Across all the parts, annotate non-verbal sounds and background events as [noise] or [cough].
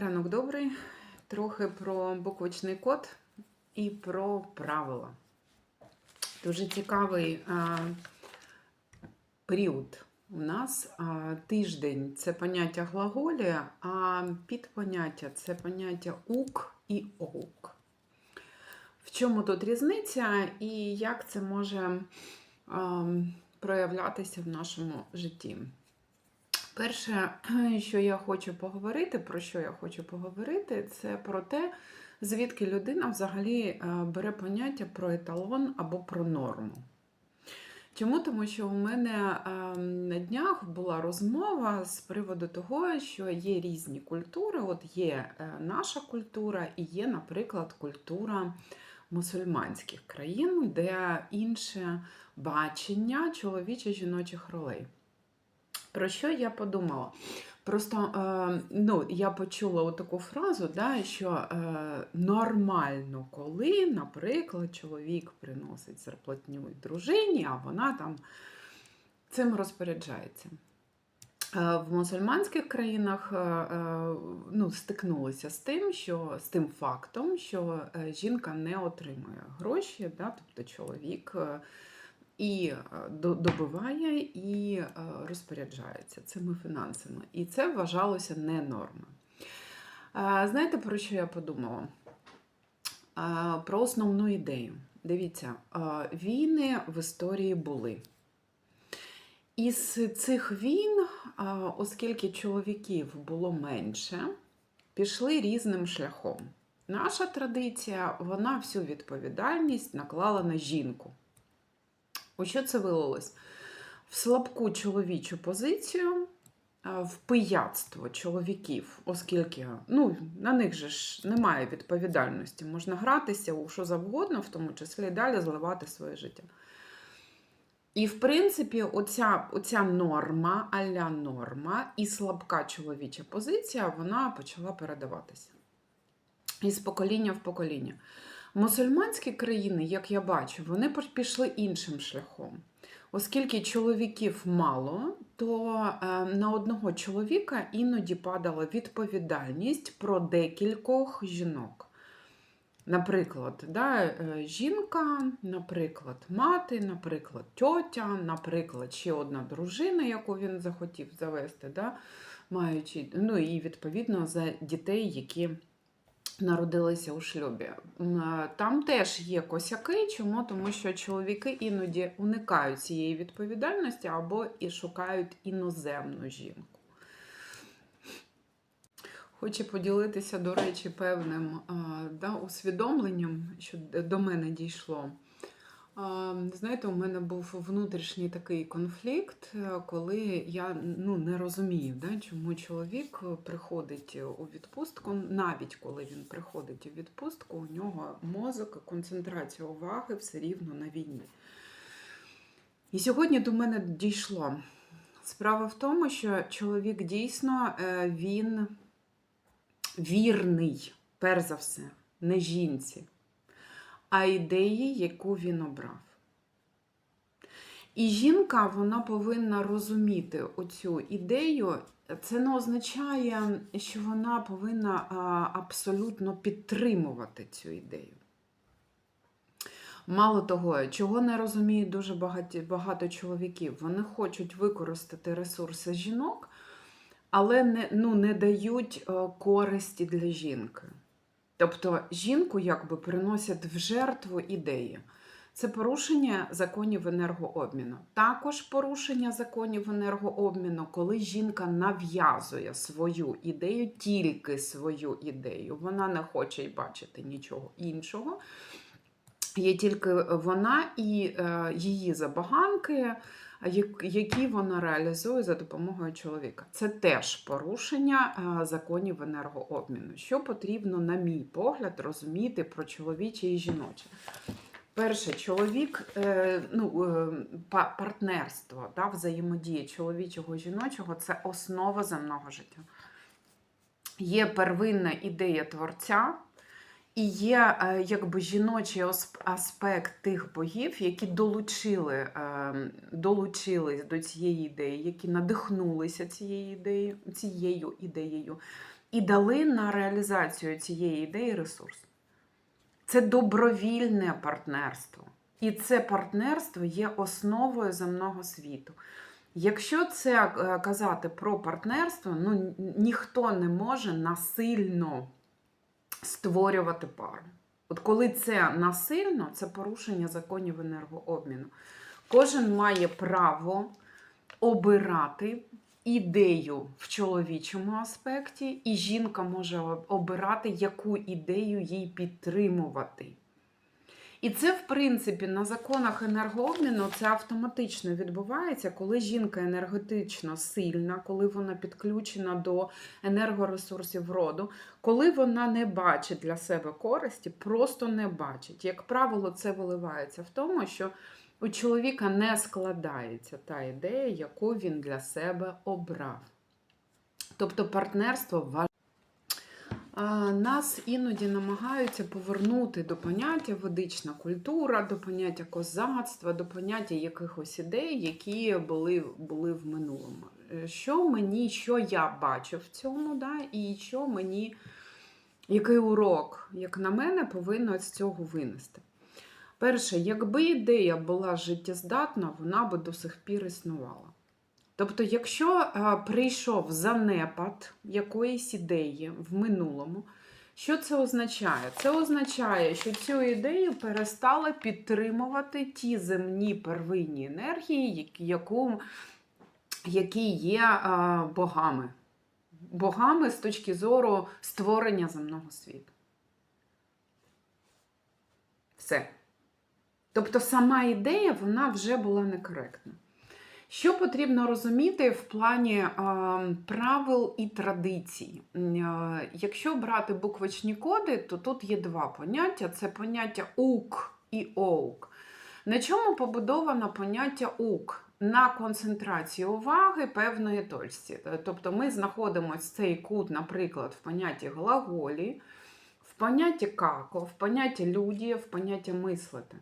Ранок добрий. Трохи про буквочний код і про правила. Дуже цікавий а, період у нас. А, тиждень це поняття глаголі, а підпоняття це поняття ук і оук. В чому тут різниця і як це може а, проявлятися в нашому житті? Перше, [clears throat] що я хочу поговорити, про що я хочу поговорити, це про те, звідки людина взагалі е, бере поняття про еталон або про норму. Чому? Тому що у мене е, на днях була розмова з приводу того, що є різні культури. От є е, наша культура і є, наприклад, культура мусульманських країн, де інше бачення чоловічо-жіночих ролей. Про що я подумала? Просто е, ну, я почула таку фразу, да, що е, нормально, коли, наприклад, чоловік приносить зарплатню дружині, а вона там цим розпоряджається. Е, в мусульманських країнах ну, стикнулися з тим, що з тим фактом, що жінка не отримує гроші, да, тобто чоловік. І е, добиває, і е, розпоряджається цими фінансами. І це вважалося не норма. Е, Знаєте, про що я подумала? Про основну ідею. Дивіться, війни в історії були. Із цих війн, оскільки чоловіків було менше, пішли різним шляхом. Наша традиція, вона всю відповідальність наклала на жінку. У що це вилилось? В слабку чоловічу позицію, в пияцтво чоловіків, оскільки ну, на них же ж немає відповідальності. Можна гратися у що завгодно, в тому числі і далі зливати своє життя. І, в принципі, оця, оця норма, аля норма і слабка чоловіча позиція, вона почала передаватися із покоління в покоління. Мусульманські країни, як я бачу, вони пішли іншим шляхом. Оскільки чоловіків мало, то е, на одного чоловіка іноді падала відповідальність про декількох жінок. Наприклад, да, е, жінка, наприклад, мати, наприклад, тьотя, наприклад, ще одна дружина, яку він захотів завести, да, маючи, ну і відповідно за дітей, які народилися у шлюбі. Е, Там теж є косяки. Чому? Тому що чоловіки іноді уникають цієї відповідальності або і шукають іноземну жінку. Хочу поділитися, до речі, певним да, усвідомленням, що до мене дійшло. Знаєте, у мене був внутрішній такий конфлікт, е, коли я ну, не розумію, да, чому чоловік приходить у відпустку, навіть коли він приходить у відпустку, у нього мозок, концентрація уваги все рівно на війні. І сьогодні до мене дійшло. Справа в тому, що чоловік дійсно е, він вірний, перш за все, не жінці, а ідеї, яку він обрав. І жінка вона повинна розуміти оцю ідею. Це не означає, що вона повинна абсолютно підтримувати цю ідею. Мало того, чого не розуміють дуже багато, багато чоловіків, вони хочуть використати ресурси жінок, але не, ну, не дають е, користі для жінки. Тобто жінку якби приносять в жертву ідеї. Це порушення законів енергообміну. Також порушення законів енергообміну, коли жінка нав'язує свою ідею, тільки свою ідею. Вона не хоче й бачити нічого іншого. Є тільки вона і е, її забаганки, які вона реалізує за допомогою чоловіка. Це теж порушення законів енергообміну. Що потрібно, на мій погляд, розуміти про чоловіче і жіноче. Перше, чоловік, е, ну, е, партнерство, да, взаємодія чоловічого і жіночого це основа земного життя. Є первинна ідея творця, І є е, якби жіночий аспект тих богів, які долучили, е, долучились до цієї ідеї, які надихнулися цією ідеєю, цією ідеєю і дали на реалізацію цієї ідеї ресурс. Це добровільне партнерство. І це партнерство є основою земного світу. Якщо це е, казати про партнерство, ну ніхто не може насильно створювати пару. От коли це насильно, це порушення законів енергообміну. Кожен має право обирати ідею в чоловічому аспекті, і жінка може обирати, яку ідею їй підтримувати. І це, в принципі, на законах енергообміну це автоматично відбувається, коли жінка енергетично сильна, коли вона підключена до енергоресурсів роду, коли вона не бачить для себе користі, просто не бачить. Як правило, це виливається в тому, що у чоловіка не складається та ідея, яку він для себе обрав. Тобто партнерство важливе. Нас іноді намагаються повернути до поняття ведична культура, до поняття козацтва, до поняття якихось ідей, які були, були в минулому. Е, Що мені, що я бачу в цьому, да, і що мені, який урок, як на мене, повинно з цього винести. Перше, якби ідея була життєздатна, вона би до сих пір існувала. Тобто, якщо е, прийшов занепад якоїсь ідеї в минулому, що це означає? Це означає, що цю ідею перестали підтримувати ті земні первинні енергії, яку, які є е, богами. Богами з точки зору створення земного світу. Все. Тобто сама ідея вона вже була некоректна. Що потрібно розуміти в плані е, правил і традицій? Е, якщо брати буквочні коди, то тут є два поняття: це поняття ук і оук. На чому побудовано поняття ук? На концентрації уваги певної точці. Тобто ми знаходимо цей кут, наприклад, в понятті глаголі, в понятті како, в понятті люді, в понятті мислити.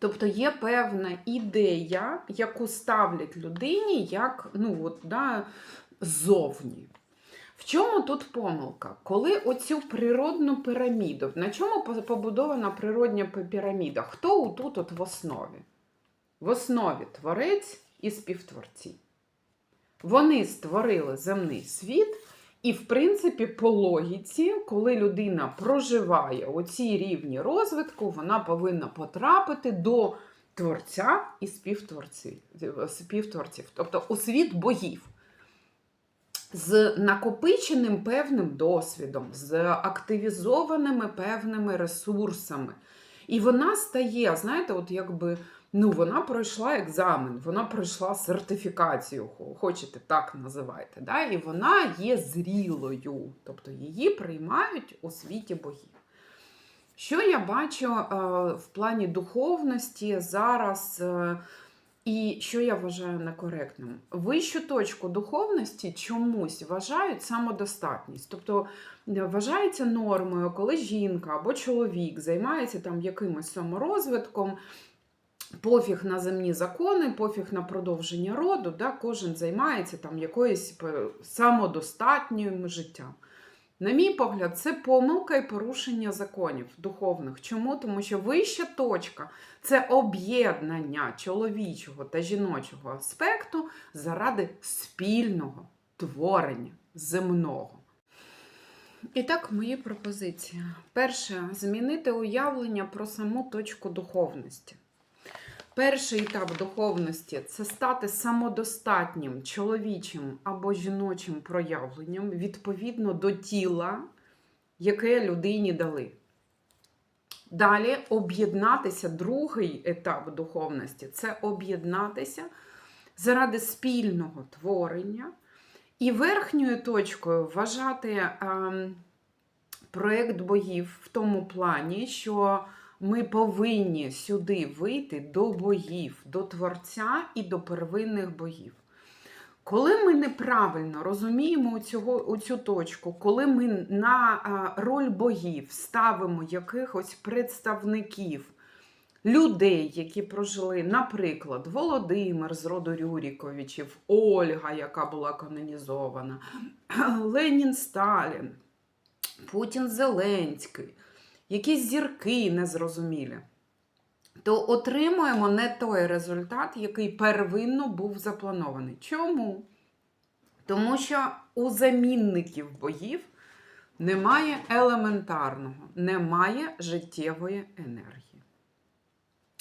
Тобто є певна ідея, яку ставлять людині як ну, от, да, ззовні. В чому тут помилка? Коли оцю природну піраміду, на чому побудована природня піраміда? Хто тут от в основі? В основі творець і співтворці. Вони створили земний світ, і, в принципі, по логіці, коли людина проживає оці рівні розвитку, вона повинна потрапити до творця і співтворців, співтворців, тобто у світ богів. З накопиченим певним досвідом, з активізованими певними ресурсами. І вона стає, знаєте, от якби ну, вона пройшла екзамен, вона пройшла сертифікацію, хочете так називайте. Да? І вона є зрілою, тобто її приймають у світі богів. Що я бачу е, в плані духовності зараз, е, і що я вважаю некоректним? Вищу точку духовності чомусь вважають самодостатність. Тобто е, вважається нормою, коли жінка або чоловік займається там якимось саморозвитком, пофіг на земні закони, пофіг на продовження роду, да, кожен займається там якоюсь е, самодостатнім життям. На мій погляд, це помилка і порушення законів духовних. Чому? Тому що вища точка це об'єднання чоловічого та жіночого аспекту заради спільного творення земного. І так, мої пропозиції. Перше, змінити уявлення про саму точку духовності. Перший етап духовності це стати самодостатнім чоловічим або жіночим проявленням відповідно до тіла, яке людині дали. Далі об'єднатися, другий етап духовності це об'єднатися заради спільного творення і верхньою точкою вважати ем, проєкт богів в тому плані, що ми повинні сюди вийти до богів, до Творця і до первинних богів. Коли ми неправильно розуміємо цього, цю точку, коли ми на роль богів ставимо якихось представників, людей, які прожили, наприклад, Володимир з роду Рюріковичів, Ольга, яка була канонізована, [clears throat] Ленін Сталін, Путін Зеленський, якісь зірки незрозумілі, то отримуємо не той результат, який первинно був запланований. Чому? Тому що у замінників богів немає елементарного, немає життєвої енергії.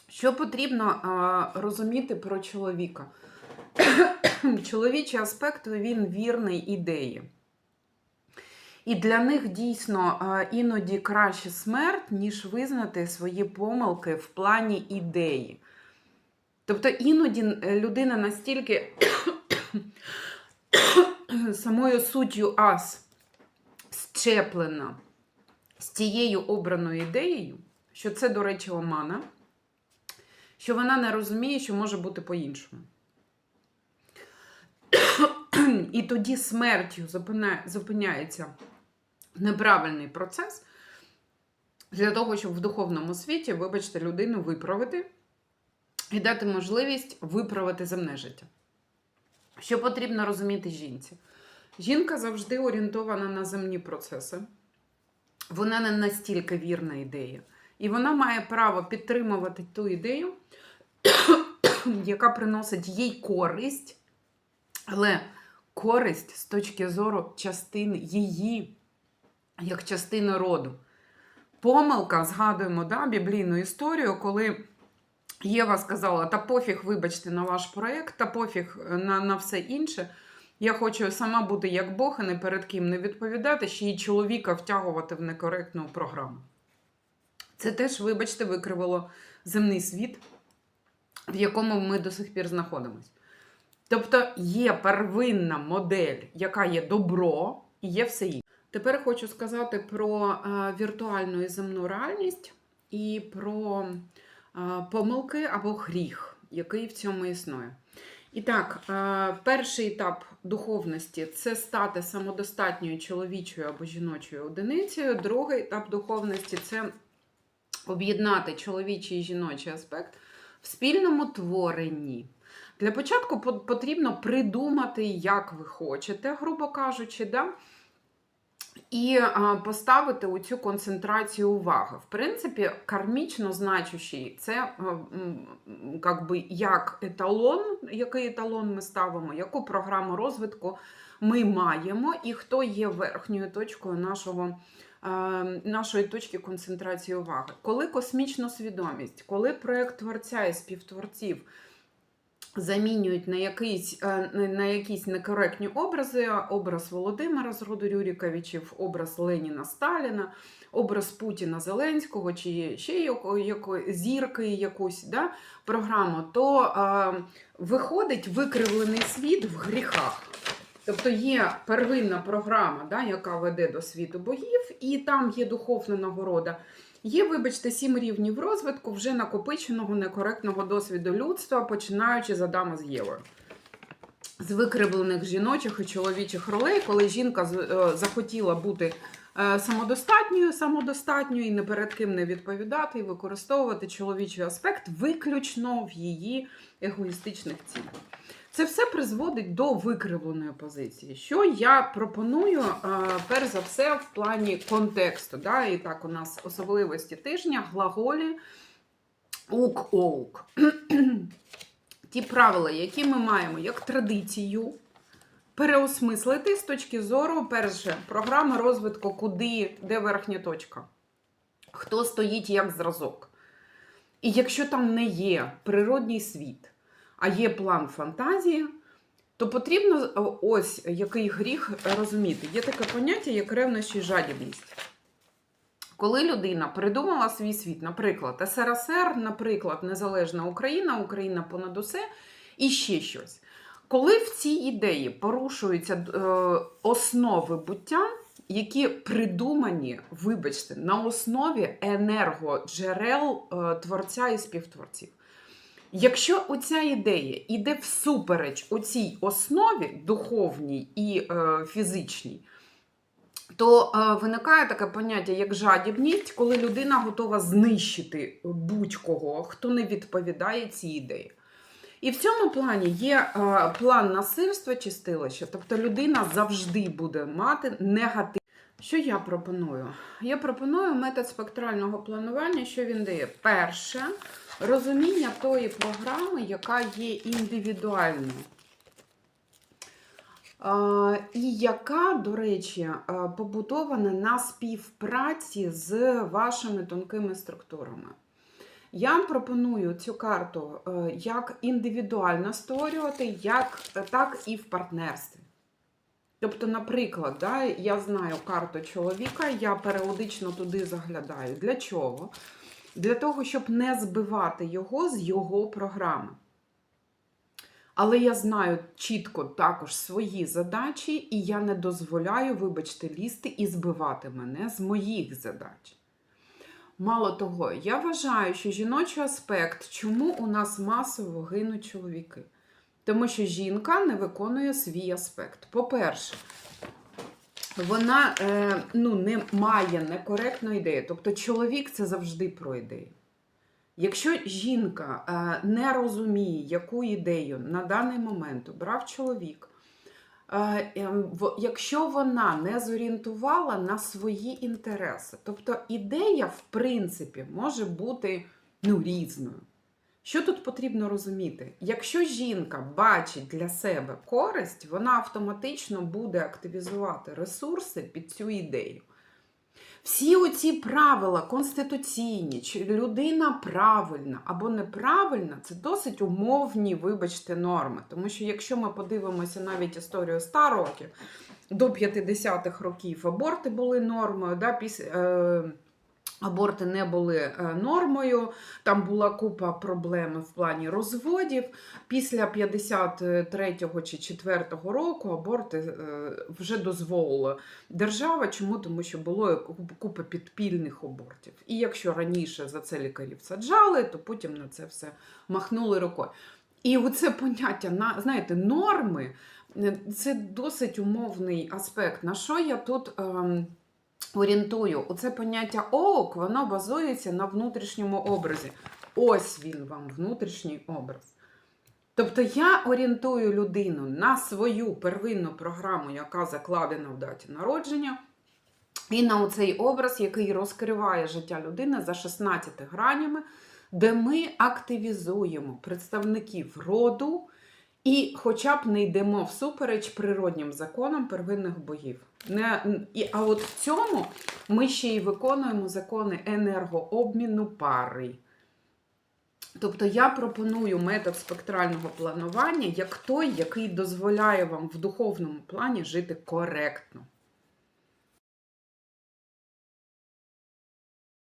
Що потрібно а, розуміти про чоловіка? [coughs] Чоловічий аспект він вірний ідеї. І для них дійсно іноді краще смерть, ніж визнати свої помилки в плані ідеї. Тобто іноді е, людина настільки [coughs] самою суттю ас щеплена з тією обраною ідеєю, що це, до речі, омана, що вона не розуміє, що може бути по-іншому. [coughs] І тоді смертю зупиняється неправильний процес для того, щоб в духовному світі, вибачте, людину виправити і дати можливість виправити земне життя. Що потрібно розуміти жінці? Жінка завжди орієнтована на земні процеси. Вона не настільки вірна ідея. І вона має право підтримувати ту ідею, [coughs] яка приносить їй користь, але користь з точки зору частини її, як частини роду. Помилка, згадуємо да, біблійну історію, коли Єва сказала: та пофіг, вибачте, на ваш проєкт, та пофіг е, на, на все інше. Я хочу сама бути як Бог і не перед ким не відповідати, ще й чоловіка втягувати в некоректну програму. Це теж, вибачте, викривало земний світ, в якому ми до сих пір знаходимося. Тобто є первинна модель, яка є добро, і є все інше. Тепер хочу сказати про е, віртуальну і земну реальність і про е, помилки або гріх, який в цьому існує. І так, е, перший етап духовності це стати самодостатньою чоловічою або жіночою одиницею. Другий етап духовності це об'єднати чоловічий і жіночий аспект в спільному творенні. Для початку потрібно придумати, як ви хочете, грубо кажучи, да? І поставити у цю концентрацію уваги. В принципі, кармічно значущий це а, м, м, как би, як еталон, який еталон ми ставимо, яку програму розвитку ми маємо, і хто є верхньою точкою нашого. Нашої точки концентрації уваги. Коли космічна свідомість, коли проєкт творця і співтворців замінюють на якісь, е, на якісь некоректні образи, образ Володимира з роду Рюріковичів, образ Леніна Сталіна, образ Путіна Зеленського чи ще зірки якусь да, програму, то е, виходить викривлений світ в гріхах. Тобто є первинна програма, да, яка веде до світу богів, і там є духовна нагорода. Є, вибачте, сім рівнів розвитку вже накопиченого некоректного досвіду людства, починаючи з Адама з Євою. З викривлених жіночих і чоловічих ролей, коли жінка е, захотіла бути е, самодостатньою, самодостатньою і не перед ким не відповідати, і використовувати чоловічий аспект виключно в її егоїстичних цілях. Це все призводить до викривленої позиції. Що я пропоную, е, перш за все, в плані контексту. Да? І так, у нас особливості тижня, глаголі ук-оук. [clears throat] Ті правила, які ми маємо як традицію, переосмислити з точки зору, перше, програми розвитку, куди, де верхня точка, хто стоїть як зразок. І якщо там не є природній світ, а є план фантазії, то потрібно е, ось який гріх розуміти. Є таке поняття, як ревнощі і жадібність. Коли людина придумала свій світ, наприклад, СРСР, наприклад, Незалежна Україна, Україна понад усе, і ще щось. Коли в цій ідеї порушуються е, основи буття, які придумані, вибачте, на основі енергоджерел е, творця і співтворців. Якщо оця ідея йде всупереч оцій основі духовній і е, фізичній, то е, виникає таке поняття, як жадібність, коли людина готова знищити будь-кого, хто не відповідає цій ідеї. І в цьому плані є е, план насильства чи стилища, тобто людина завжди буде мати негатив. Що я пропоную? Я пропоную метод спектрального планування, що він дає. Перше, розуміння тої програми, яка є індивідуальною. І яка, до речі, побудована на співпраці з вашими тонкими структурами. Я вам пропоную цю карту як індивідуально створювати, як, так і в партнерстві. Тобто, наприклад, да, я знаю карту чоловіка, я періодично туди заглядаю. Для чого? Для того, щоб не збивати його з його програми. Але я знаю чітко також свої задачі, і я не дозволяю, вибачте, лізти і збивати мене з моїх задач. Мало того, я вважаю, що жіночий аспект, чому у нас масово гинуть чоловіки? Тому що жінка не виконує свій аспект. По-перше, вона е, ну, не має некоректної ідеї. Тобто, чоловік це завжди про ідею. Якщо жінка е, не розуміє, яку ідею на даний момент обрав чоловік, е, якщо вона не зорієнтувала на свої інтереси, тобто ідея, в принципі, може бути ну, різною. Що тут потрібно розуміти? Якщо жінка бачить для себе користь, вона автоматично буде активізувати ресурси під цю ідею. Всі оці правила конституційні, чи людина правильна або неправильна, це досить умовні, вибачте, норми. Тому що якщо ми подивимося навіть історію 100 років, до 50-х років аборти були нормою, да, після, е, аборти не були е, нормою, там була купа проблем в плані розводів. Після 53-го чи 4-го року аборти е, вже дозволила держава. Чому? Тому що було купа підпільних абортів. І якщо раніше за це лікарів саджали, то потім на це все махнули рукою. І оце поняття, на, знаєте, норми е, це досить умовний аспект. На що я тут ем, орієнтую? Оце поняття ок, воно базується на внутрішньому образі. Ось він вам, внутрішній образ. Тобто я орієнтую людину на свою первинну програму, яка закладена в даті народження, і на цей образ, який розкриває життя людини за 16 гранями, де ми активізуємо представників роду і хоча б не йдемо всупереч природнім законам первинних богів. Не, і, а от в цьому ми ще й виконуємо закони енергообміну пари. Тобто я пропоную метод спектрального планування як той, який дозволяє вам в духовному плані жити коректно.